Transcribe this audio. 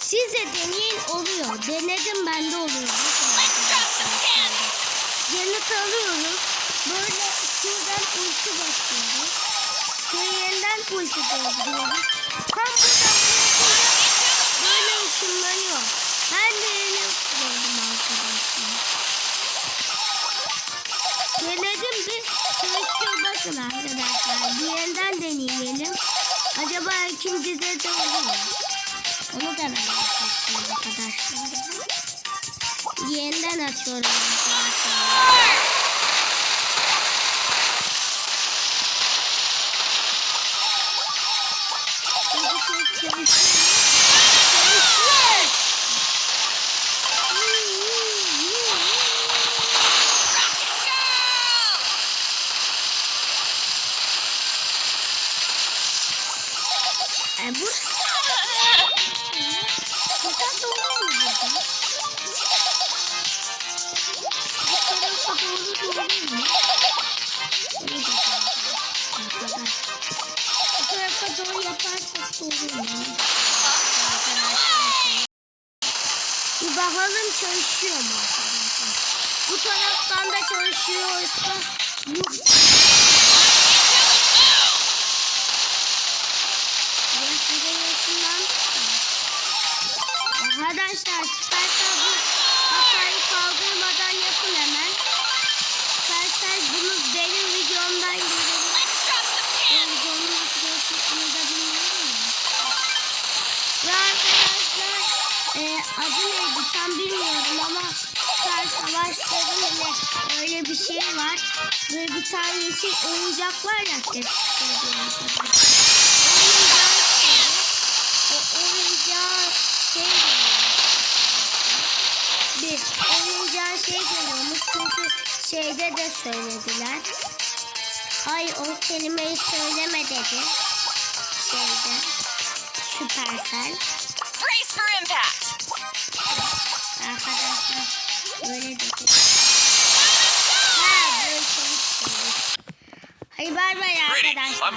Siz de deneyin oluyor. Denedim bende oluyor. Bakın arkadaşlar. Yanıt alıyoruz. Böyle şuradan ulti basıyoruz. Şöyle yeniden ulti dolduruyoruz. Tam buradan böyle ışınlanıyor. Ben de yeni gördüm arkadaşlar. Denedim bir çalışıyor bakın arkadaşlar. Bir yeniden deneyelim. Acaba ikincide de olur mu? Onu da merak ettim arkadaşlar. Yeniden açıyorum arkadaşlar. Şimdi çok Bu tarafa doğru yaparsak doğru mu? Arkadaşlar. Bir bakalım çalışıyor mu arkadaşlar? Bu taraftan da çalışıyorsa yuh. Biraz bir de yaşından Arkadaşlar Supercell bu e, adı neydi tam bilmiyorum ama Süper Savaşların ile öyle bir şey var. Böyle bir tane yeşil oyuncak var ya. O oyuncağı şey geliyor. Bir oyuncağı şey çünkü şeyde de söylediler. Hayır o kelimeyi söyleme dedi. Şeyde. Süpersel. Brace for impact. Böyle. Ha böyle şey bay bay Greetings, arkadaşlar.